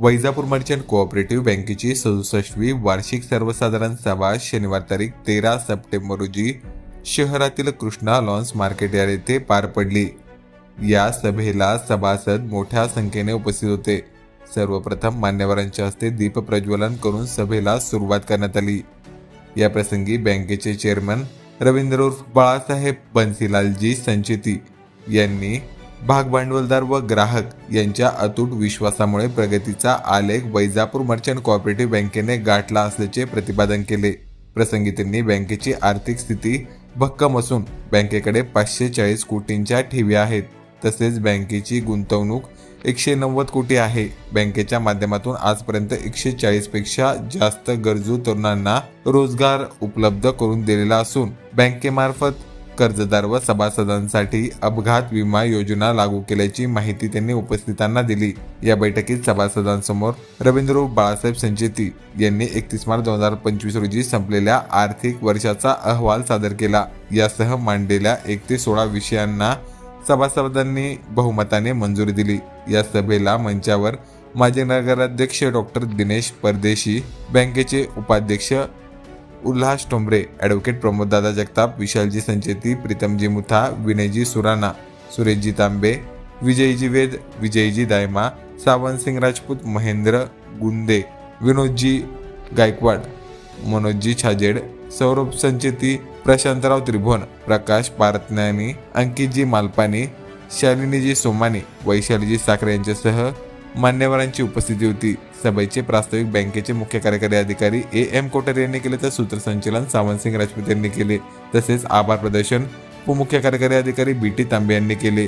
Vaijapur merchant cooperative बँकेची सदुसष्टवी वार्षिक सर्वसाधारण सभा शनिवार तारीख तेरा सप्टेंबर रोजी शहरातील कृष्णा लॉन्स मार्केट यार्ड येथे पार पडली. या सभेला सभासद मोठ्या संख्येने उपस्थित होते. सर्वप्रथम मान्यवरांच्या हस्ते दीप प्रज्वलन करून सभेला सुरुवात करण्यात आली. या प्रसंगी बँकेचे चेअरमन रवींद्र उर्फ बाळासाहेब बन्सीलालजी संचेती यांनी भागभांडवलदार व ग्राहक यांच्या अतूट विश्वासामुळे प्रगतीचा आलेख वैजापूर मर्चंट कॉपरेटिव्ह बँकेने गाठला असल्याचे प्रतिपादन केले. प्रसंगी त्यांनी बँकेची आर्थिक स्थिती भक्कम असून बँकेकडे पाचशे चाळीस कोटींच्या ठेवी आहेत. तसेच बँकेची गुंतवणूक एकशे नव्वद कोटी आहे. बँकेच्या माध्यमातून आजपर्यंत एकशे चाळीसपेक्षा जास्त गरजू तरुणांना रोजगार उपलब्ध करून दिलेला असून बँकेमार्फत कर्जदार व सभासदांसाठी अपघात विमा योजना लागू केल्याची माहिती त्यांनी उपस्थितांना दिली. या बैठकीत सभासदांसमोर रवींद्र बाळासाहेब संचेती यांनी एकतीस मार्च दोन हजार पंचवीस रोजी संपलेल्या आर्थिक वर्षाचा अहवाल सादर केला. यासह मांडलेल्या एक ते सोळा विषयांना सभासदांनी बहुमताने मंजुरी दिली. या सभेला मंचावर माजी नगराध्यक्ष डॉक्टर दिनेश परदेशी बँकेचे उपाध्यक्ष उल्हास टोंबरे ॲडव्होकेट प्रमोददादा जगताप विशालजी संचेती प्रीतमजी मुथा विनयजी सुराणा सुरेशजी तांबे विजयजी वेद विजयजी दायमा सावंतसिंग राजपूत महेंद्र गुंदे विनोदजी गायकवाड मनोजजी छाजेड सौरभ संचेती प्रशांतराव त्रिभुवन प्रकाश पारतनानी अंकितजी मालपानी शालिनीजी सोमानी वैशालीजी साखरे यांच्यासह मान्यवरांची उपस्थिती होती. सभेचे प्रास्ताविक बँकेचे मुख्य कार्यकारी अधिकारी ए एम कोटर यांनी केले तर सूत्रसंचलन सावंतसिंग राजपूत यांनी केले तसेच आभार प्रदर्शन उपमुख्य कार्यकारी अधिकारी बी टी तांबे यांनी केले.